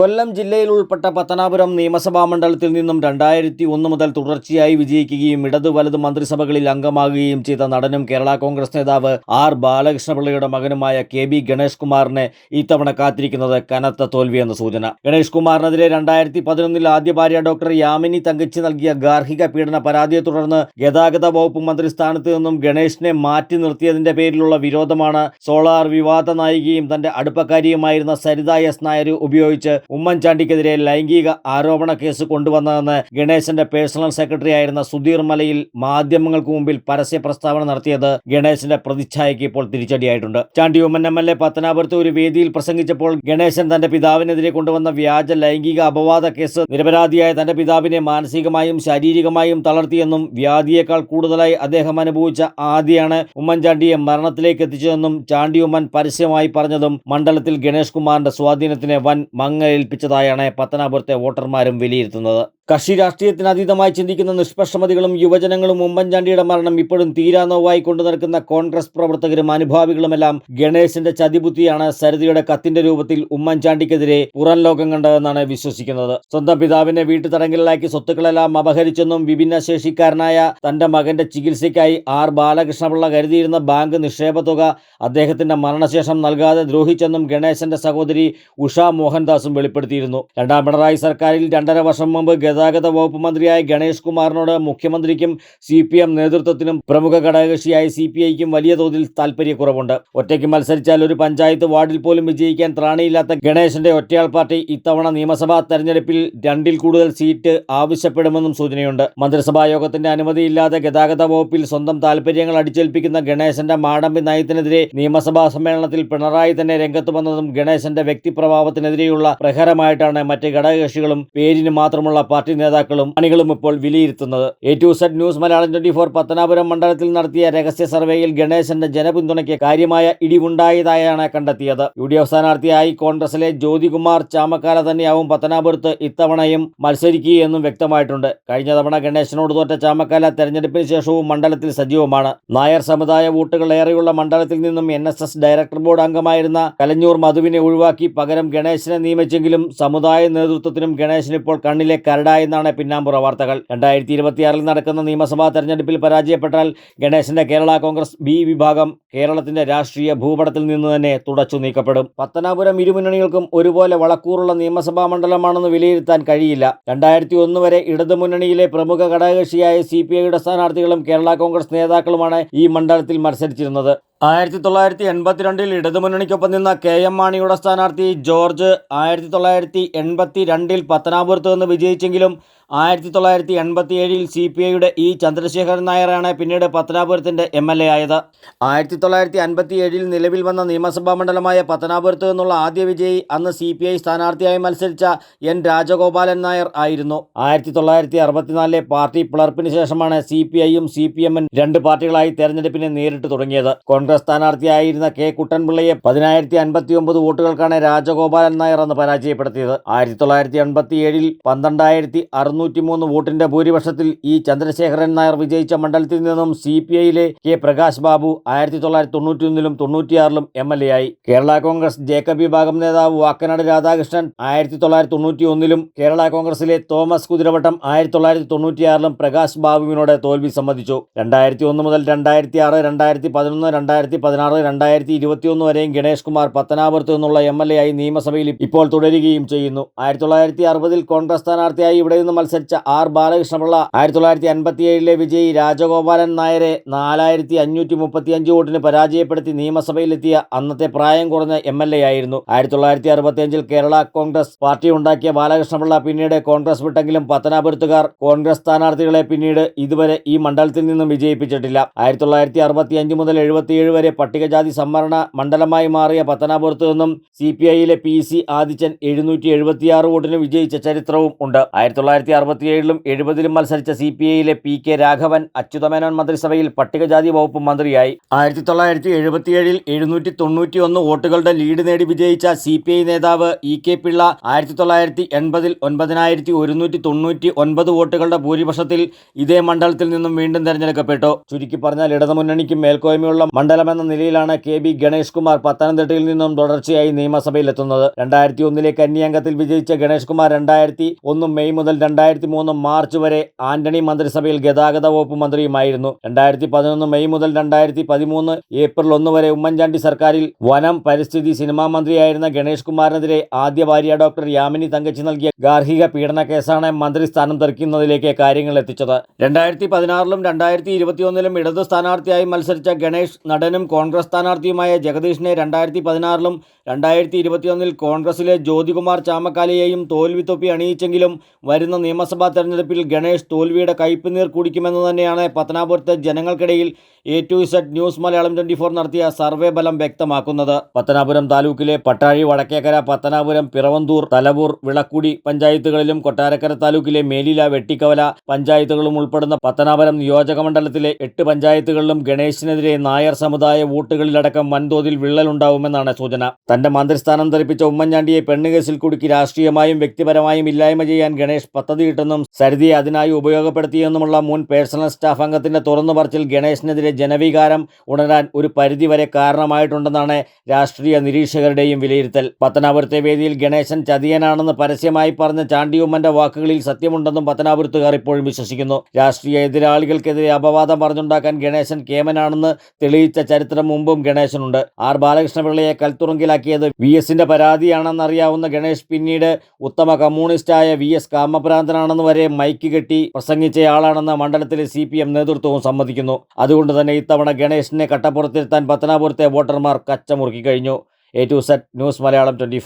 കൊല്ലം ജില്ലയിൽ ഉൾപ്പെട്ട പത്തനാപുരം നിയമസഭാ മണ്ഡലത്തിൽ നിന്നും രണ്ടായിരത്തി ഒന്ന് മുതൽ തുടർച്ചയായി വിജയിക്കുകയും ഇടത് വലത് മന്ത്രിസഭകളിൽ അംഗമാകുകയും ചെയ്ത നടനും കേരള കോൺഗ്രസ് നേതാവ് ആർ ബാലകൃഷ്ണപിള്ളയുടെ മകനുമായ കെ ബി ഗണേഷ് കുമാറിനെ ഇത്തവണ കാത്തിരിക്കുന്നത് കനത്ത തോൽവിയെന്ന സൂചന. ഗണേഷ് കുമാറിനെതിരെ രണ്ടായിരത്തി പതിനൊന്നിൽ ആദ്യ ഭാര്യ ഡോക്ടർ യാമിനി തങ്കച്ചി നൽകിയ ഗാർഹിക പീഡന പരാതിയെ തുടർന്ന് ഗതാഗത വകുപ്പ് മന്ത്രി സ്ഥാനത്ത് നിന്നും ഗണേഷിനെ മാറ്റി നിർത്തിയതിന്റെ പേരിലുള്ള വിരോധമാണ് സോളാർ വിവാദ നായികയും തന്റെ അടുപ്പക്കാരിയുമായിരുന്ന സരിത എസ് നായർ ഉപയോഗിച്ച് ഉമ്മൻചാണ്ടിക്കെതിരെ ലൈംഗിക ആരോപണ കേസ് കൊണ്ടുവന്നതെന്ന് ഗണേശന്റെ പേഴ്സണൽ സെക്രട്ടറി ആയിരുന്ന സുധീർ മലയിൽ മാധ്യമങ്ങൾക്ക് മുമ്പിൽ പരസ്യ പ്രസ്താവന നടത്തിയത് ഗണേശന്റെ പ്രതിച്ഛായയ്ക്ക് ഇപ്പോൾ തിരിച്ചടിയായിട്ടുണ്ട്. Chandy Oommen M L A പത്തനാപുരത്ത് ഒരു വേദിയിൽ പ്രസംഗിച്ചപ്പോൾ ഗണേശൻ തന്റെ പിതാവിനെതിരെ കൊണ്ടുവന്ന വ്യാജ ലൈംഗിക അപവാദ കേസ് നിരപരാധിയായ തന്റെ പിതാവിനെ മാനസികമായും ശാരീരികമായും തളർത്തിയെന്നും വ്യാധിയേക്കാൾ കൂടുതലായി അദ്ദേഹം അനുഭവിച്ച ആദ്യമാണ് ഉമ്മൻചാണ്ടിയെ മരണത്തിലേക്ക് എത്തിച്ചതെന്നും ചാണ്ടി ഉമ്മൻ പരസ്യമായി പറഞ്ഞതും മണ്ഡലത്തിൽ ഗണേഷ് കുമാറിന്റെ സ്വാധീനത്തിന് വൻ മങ്ങലേൽപ്പിച്ചതായാണ് പത്തനാപുരത്തെ വോട്ടർമാരും വിലയിരുത്തുന്നത് കക്ഷി രാഷ്ട്രീയത്തിന് അതീതമായി ചിന്തിക്കുന്ന നിഷ്പക്ഷമതികളും യുവജനങ്ങളും ഉമ്മൻചാണ്ടിയുടെ മരണം ഇപ്പോഴും തീരാ നോവായി കൊണ്ടു നടക്കുന്ന കോൺഗ്രസ് പ്രവർത്തകരും അനുഭാവികളുമെല്ലാം ഗണേശന്റെ ചതിബുദ്ധിയാണ് സരിതയുടെ കത്തിന്റെ രൂപത്തിൽ ഉമ്മൻചാണ്ടിക്കെതിരെ പുറം ലോകം കണ്ടതെന്നാണ് വിശ്വസിക്കുന്നത്. സ്വന്തം പിതാവിനെ വീട്ടുതടങ്കലിലാക്കി സ്വത്തുക്കളെല്ലാം അപഹരിച്ചെന്നും വിഭിന്നശേഷിക്കാരനായ തന്റെ മകന്റെ ചികിത്സയ്ക്കായി ആർ ബാലകൃഷ്ണപിള്ള കരുതിയിരുന്ന ബാങ്ക് നിക്ഷേപ തുക അദ്ദേഹത്തിന്റെ മരണശേഷം നൽകാതെ ദ്രോഹിച്ചെന്നും ഗണേശന്റെ സഹോദരി ഉഷ മോഹൻദാസും വെളിപ്പെടുത്തിയിരുന്നു. രണ്ടാം പിണറായി സർക്കാരിൽ രണ്ടര വർഷം മുമ്പ് ഗതാഗത വകുപ്പ് മന്ത്രിയായ ഗണേഷ് കുമാറിനോട് മുഖ്യമന്ത്രിക്കും സി പി എം നേതൃത്വത്തിനും പ്രമുഖ ഘടകകക്ഷിയായ സി പി ഐക്കും വലിയ തോതിൽ താൽപ്പര്യക്കുറവുണ്ട് ഒറ്റയ്ക്ക് മത്സരിച്ചാൽ ഒരു പഞ്ചായത്ത് വാർഡിൽ പോലും വിജയിക്കാൻ ത്രാണിയില്ലാത്ത ഗണേശന്റെ ഒറ്റയാൾ പാർട്ടി ഇത്തവണ നിയമസഭാ തെരഞ്ഞെടുപ്പിൽ രണ്ടിൽ കൂടുതൽ സീറ്റ് ആവശ്യപ്പെടുമെന്നും സൂചനയുണ്ട്. മന്ത്രിസഭാ യോഗത്തിന്റെ അനുമതിയില്ലാതെ ഗതാഗത വകുപ്പിൽ സ്വന്തം താൽപ്പര്യങ്ങൾ അടിച്ചേൽപ്പിക്കുന്ന ഗണേശന്റെ മാടമ്പി നയത്തിനെതിരെ നിയമസഭാ സമ്മേളനത്തിൽ പിണറായി തന്നെ രംഗത്ത് വന്നതും ഗണേശന്റെ വ്യക്തിപ്രഭാവത്തിനെതിരെയുള്ള പ്രഹരമായിട്ടാണ് മറ്റ് ഘടകകക്ഷികളും പേരിന് മാത്രമുള്ള പാർട്ടി നേതാക്കളും അണികളും ഇപ്പോൾ വിലയിരുത്തുന്നത്. A to Z news Malayalam twenty four Pathanapuram മണ്ഡലത്തിൽ നടത്തിയ രഹസ്യ സർവേയിൽ ഗണേശന്റെ ജനപിന്തുണയ്ക്ക് കാര്യമായ ഇടിവുണ്ടായതായാണ് കണ്ടെത്തിയത്. യു ഡി എഫ് സ്ഥാനാർത്ഥിയായി കോൺഗ്രസിലെ ജ്യോതികുമാർ ചാമക്കാല തന്നെയാവും പത്തനാപുരത്ത് ഇത്തവണയും മത്സരിക്കുകയെന്നും വ്യക്തമായിട്ടുണ്ട്. കഴിഞ്ഞ തവണ ഗണേശനോട് തോറ്റ ചാമക്കാല തെരഞ്ഞെടുപ്പിന് ശേഷവും മണ്ഡലത്തിൽ സജീവമാണ്. നായർ സമുദായ വോട്ടുകൾ ഏറെയുള്ള മണ്ഡലത്തിൽ നിന്നും N S S director board അംഗമായിരുന്ന കലഞ്ഞൂർ മധുവിനെ ഒഴിവാക്കി പകരം ഗണേശനെ നിയമിച്ചെങ്കിലും സമുദായ നേതൃത്വത്തിനും ഗണേശൻ ഇപ്പോൾ കണ്ണിലെ കരടായെന്നാണ് പിന്നാമ്പുറ വാർത്തകൾ. രണ്ടായിരത്തി ഇരുപത്തിയാറിൽ നടക്കുന്ന നിയമസഭാ തെരഞ്ഞെടുപ്പിൽ പരാജയപ്പെട്ടാൽ ഗണേശന്റെ കേരള കോൺഗ്രസ് ബി വിഭാഗം കേരളത്തിന്റെ രാഷ്ട്രീയ ഭൂപടത്തിൽ നിന്ന് തന്നെ തുടച്ചു നീക്കപ്പെടും. പത്തനാപുരം ഇരുമുന്നണികൾക്കും ഒരുപോലെ വളക്കൂറുള്ള നിയമസഭാ മണ്ഡലമാണെന്ന് വിലയിരുത്താൻ കഴിയില്ല. രണ്ടായിരത്തി ഒന്ന് വരെ ഇടതുമുന്നണിയിലെ പ്രമുഖ ഘടകകക്ഷിയായ സി പി ഐയുടെ സ്ഥാനാർത്ഥികളും കേരള കോൺഗ്രസ് നേതാക്കളുമാണ് ഈ മണ്ഡലത്തിൽ മത്സരിച്ചിരുന്നത്. ആയിരത്തി തൊള്ളായിരത്തി എൺപത്തിരണ്ടിൽ ഇടതുമുന്നണിക്കൊപ്പം നിന്ന കെ എം മാണിയുടെ സ്ഥാനാർത്ഥി ജോർജ് ആയിരത്തി തൊള്ളായിരത്തി എൺപത്തി രണ്ടിൽ പത്തനാപുരത്ത് നിന്ന് വിജയിച്ചെങ്കിലും ആയിരത്തി തൊള്ളായിരത്തി എൺപത്തി ഏഴിൽ സി പി ഐയുടെ ഇ ചന്ദ്രശേഖരൻ നായരാണ് പിന്നീട് പത്തനാപുരത്തിന്റെ എം എൽ എ ആയത്. ആയിരത്തി തൊള്ളായിരത്തി അൻപത്തി ഏഴിൽ നിലവിൽ വന്ന നിയമസഭാ മണ്ഡലമായ പത്തനാപുരത്ത് നിന്നുള്ള ആദ്യ വിജയി അന്ന് സി പി ഐ സ്ഥാനാർത്ഥിയായി മത്സരിച്ച എൻ രാജഗോപാലൻ നായർ ആയിരുന്നു. ആയിരത്തി തൊള്ളായിരത്തി അറുപത്തിനാലിലെ പാർട്ടി പിളർപ്പിന് ശേഷമാണ് സി പി ഐയും സി പി എമ്മും രണ്ട് പാർട്ടികളായി തെരഞ്ഞെടുപ്പിനെ നേരിട്ട് തുടങ്ങിയത്. കോൺഗ്രസ് സ്ഥാനാർത്ഥിയായിരുന്ന കെ കുട്ടൻപിള്ളയെ പതിനായിരത്തി അൻപത്തി ഒമ്പത് വോട്ടുകൾക്കാണ് രാജഗോപാലൻ നായർ അന്ന് പരാജയപ്പെടുത്തിയത്. ആയിരത്തി തൊള്ളായിരത്തി എൺപത്തി ഏഴിൽ പന്ത്രണ്ടായിരത്തി അറുന്നൂറ്റി മൂന്ന് വോട്ടിന്റെ ഭൂരിപക്ഷത്തിൽ ഇ ചന്ദ്രശേഖരൻ നായർ വിജയിച്ച മണ്ഡലത്തിൽ നിന്നും സി പി ഐയിലെ കെ പ്രകാശ് ബാബു ആയിരത്തി തൊള്ളായിരത്തി തൊണ്ണൂറ്റിയൊന്നിലും തൊണ്ണൂറ്റിയാറിലും എം എൽ എ ആയി. കേരള കോൺഗ്രസ് ജേക്കബ് വിഭാഗം നേതാവ് വാക്കനാട് രാധാകൃഷ്ണൻ ആയിരത്തി തൊള്ളായിരത്തി തൊണ്ണൂറ്റിയൊന്നിലും കേരള കോൺഗ്രസിലെ തോമസ് കുതിരവട്ടം ആയിരത്തി തൊള്ളായിരത്തി തൊണ്ണൂറ്റിയാറിലും പ്രകാശ് ബാബുവിനോട് തോൽവി സമ്മതിച്ചു. രണ്ടായിരത്തി ഒന്ന് മുതൽ രണ്ടായിരത്തി ആറ് രണ്ടായിരത്തി പതിനൊന്ന് രണ്ടായിരത്തി പതിനാറ് രണ്ടായിരത്തി ഇരുപത്തിയൊന്ന് വരെയും ഗണേഷ് കുമാർ പത്തനാപുരത്ത് നിന്നുള്ള എം എൽ എ ആയി നിയമസഭയിൽ ഇപ്പോൾ തുടരുകയും ചെയ്യുന്നു. ആയിരത്തി തൊള്ളായിരത്തി അറുപതിൽ കോൺഗ്രസ് സ്ഥാനാർത്ഥിയായി ഇവിടെ നിന്ന് മത്സരിച്ച ആർ ബാലകൃഷ്ണപിള്ള ആയിരത്തി തൊള്ളായിരത്തി അൻപത്തി ഏഴിലെ വിജയി രാജഗോപാലൻ നായരെ നാലായിരത്തി അഞ്ഞൂറ്റി മുപ്പത്തി അഞ്ച് വോട്ടിന് പരാജയപ്പെടുത്തി നിയമസഭയിലെത്തിയ അന്നത്തെ പ്രായം കുറഞ്ഞ എം എൽ എ ആയിരുന്നു. ആയിരത്തി തൊള്ളായിരത്തി അറുപത്തി അഞ്ചിൽ കേരള കോൺഗ്രസ് പാർട്ടി ഉണ്ടാക്കിയ ബാലകൃഷ്ണപിള്ള പിന്നീട് കോൺഗ്രസ് വിട്ടെങ്കിലും പത്തനാപുരത്തുകാർ കോൺഗ്രസ് സ്ഥാനാർത്ഥികളെ പിന്നീട് ഇതുവരെ ഈ മണ്ഡലത്തിൽ നിന്നും വിജയിപ്പിച്ചിട്ടില്ല. ആയിരത്തി തൊള്ളായിരത്തി അറുപത്തി അഞ്ച് മുതൽ എഴുപത്തിയേഴ് വരെ പട്ടികജാതി സംവരണ മണ്ഡലമായി മാറിയ പത്തനാപുരത്ത് നിന്നും സി പി ഐയിലെ പി സി ആദിച്ചൻ എഴുന്നൂറ്റി എഴുപത്തിയാറ് വോട്ടിന് വിജയിച്ച ചരിത്രവും ഉണ്ട്. ആയിരത്തി തൊള്ളായിരത്തി അറുപത്തിയേഴിലും എഴുപതിലും മത്സരിച്ച സി പി ഐയിലെ പി കെ രാഘവൻ അച്യുതമേനോൻ മന്ത്രിസഭയിൽ പട്ടികജാതി വകുപ്പ് മന്ത്രിയായി. ആയിരത്തി തൊള്ളായിരത്തി എഴുപത്തിയേഴിൽ എഴുന്നൂറ്റി തൊണ്ണൂറ്റി ഒന്ന് വോട്ടുകളുടെ ലീഡ് നേടി വിജയിച്ച സി പി ഐ നേതാവ് ഇ കെ പിള്ള ആയിരത്തി തൊള്ളായിരത്തി എൺപതിൽ ഒൻപതിനായിരത്തി ഒരുന്നൂറ്റി തൊണ്ണൂറ്റി ഒൻപത് വോട്ടുകളുടെ ഭൂരിപക്ഷത്തിൽ ഇതേ മണ്ഡലത്തിൽ നിന്നും വീണ്ടും തെരഞ്ഞെടുക്കപ്പെട്ടു. ചുരുക്കി പറഞ്ഞാൽ ഇടതുമുന്നണിക്ക് മേൽക്കോയ്മയുള്ള മണ്ഡലമെന്ന നിലയിലാണ് കെ ബി ഗണേഷ് കുമാർ പത്തനംതിട്ടയിൽ നിന്നും തുടർച്ചയായി നിയമസഭയിലെത്തുന്നത്. രണ്ടായിരത്തി ഒന്നിലെ കന്യാംഗത്തിൽ വിജയിച്ച ഗണേഷ് കുമാർ രണ്ടായിരത്തി ഒന്ന് മെയ് മുതൽ രണ്ടായിരത്തി മൂന്ന് മാർച്ച് വരെ ആന്റണി മന്ത്രിസഭയിൽ ഗതാഗത വകുപ്പ് മന്ത്രിയുമായിരുന്നു. രണ്ടായിരത്തി പതിനൊന്ന് മെയ് മുതൽ രണ്ടായിരത്തി പതിമൂന്ന് ഏപ്രിൽ ഒന്ന് വരെ ഉമ്മൻചാണ്ടി സർക്കാരിൽ വനം പരിസ്ഥിതി സിനിമാ മന്ത്രിയായിരുന്ന ഗണേഷ് കുമാറിനെതിരെ ആദ്യ ഭാര്യ ഡോക്ടർ യാമിനി തങ്കച്ചി നൽകിയ ഗാർഹിക പീഡന കേസാണ് മന്ത്രിസ്ഥാനം തെറിക്കുന്നതിലേക്ക് കാര്യങ്ങൾ എത്തിച്ചത്. രണ്ടായിരത്തി പതിനാറിലും രണ്ടായിരത്തി ഇരുപത്തിയൊന്നിലും ഇടത് സ്ഥാനാർത്ഥിയായി മത്സരിച്ച ഗണേഷ് നടനും കോൺഗ്രസ് സ്ഥാനാർത്ഥിയുമായ ജഗദീഷിനെ രണ്ടായിരത്തി പതിനാറിലും രണ്ടായിരത്തി ഇരുപത്തിയൊന്നിൽ കോൺഗ്രസിലെ ജ്യോതികുമാർ ചാമക്കാലയെയും തോൽവി തൊപ്പി അണിയിച്ചെങ്കിലും വരുന്ന നിയമസഭാ തെരഞ്ഞെടുപ്പിൽ ഗണേഷ് തോൽവിയുടെ കയ്പുനീർ കുടിക്കുമെന്ന് തന്നെയാണ് പത്തനാപുരത്തെ ജനങ്ങൾക്കിടയിൽ A to Z news Malayalam twenty four നടത്തിയ സർവേ ഫലം വ്യക്തമാക്കുന്നത്. പത്തനാപുരം താലൂക്കിലെ പട്ടാഴി വടക്കേക്കര പത്തനാപുരം പിറവന്തൂർ തലവൂർ വിളക്കുടി പഞ്ചായത്തുകളിലും കൊട്ടാരക്കര താലൂക്കിലെ മേലില വെട്ടിക്കവല പഞ്ചായത്തുകളും ഉൾപ്പെടുന്ന പത്തനാപുരം നിയോജകമണ്ഡലത്തിലെ എട്ട് പഞ്ചായത്തുകളിലും ഗണേശിനെതിരെ നായർ സമുദായ വോട്ടുകളിലടക്കം വൻതോതിൽ വിള്ളലുണ്ടാവുമെന്നാണ് സൂചന. തന്റെ മന്ത്രിസ്ഥാനം ധരിപ്പിച്ച ഉമ്മൻചാണ്ടിയെ പെണ്ണുകേസിൽ കുടുക്കി രാഷ്ട്രീയമായും വ്യക്തിപരമായും ഇല്ലായ്മ ചെയ്യാൻ ഗണേഷ് പദ്ധതിയിട്ടെന്നും സരിതയെ അതിനായി ഉപയോഗപ്പെടുത്തിയെന്നുമുള്ള മുൻ പേഴ്സണൽ സ്റ്റാഫ് അംഗത്തിന്റെ തുറന്നു പറച്ചിൽ ഗണേശിനെതിരെ ജനവികാരം ഉണരാൻ ഒരു പരിധിവരെ കാരണമായിട്ടുണ്ടെന്നാണ് രാഷ്ട്രീയ നിരീക്ഷകരുടെയും വിലയിരുത്തൽ. പത്തനാപുരത്തെ വേദിയിൽ ഗണേശൻ ചതിയനാണെന്ന് പരസ്യമായി പറഞ്ഞ ചാണ്ടിയുമ്മന്റെ വാക്കുകളിൽ സത്യമുണ്ടെന്നും പത്തനാപുരത്തുകാർ ഇപ്പോഴും വിശ്വസിക്കുന്നു. രാഷ്ട്രീയ എതിരാളികൾക്കെതിരെ അപവാദം പറഞ്ഞുണ്ടാക്കാൻ ഗണേശൻ കേമനാണെന്ന് തെളിയിച്ച ചരിത്രം മുമ്പും ഗണേശനുണ്ട്. ആർ. ബാലകൃഷ്ണപിള്ളയെ കൽത്തുറങ്കിലാക്കിയത് വി. എസിന്റെ പരാതിയാണെന്നറിയാവുന്ന ഗണേശ് പിന്നീട് ഉത്തമ കമ്മ്യൂണിസ്റ്റായ വി. എസ്. കാമഭ്രാന്തനാണെന്ന് വരെ മൈക്ക് കെട്ടി പ്രസംഗിച്ചയാളാണെന്ന് മണ്ഡലത്തിലെ സി പി എം നേതൃത്വവും സമ്മതിക്കുന്നു. അതുകൊണ്ട് തന്നെ ഇത്തവണ ഗണേശിനെ കട്ടപ്പുറത്തിരുത്താൻ പത്തനാപുരത്തെ വോട്ടർമാർ കച്ചമുറുക്കി കഴിഞ്ഞു. A to Z news Malayalam twenty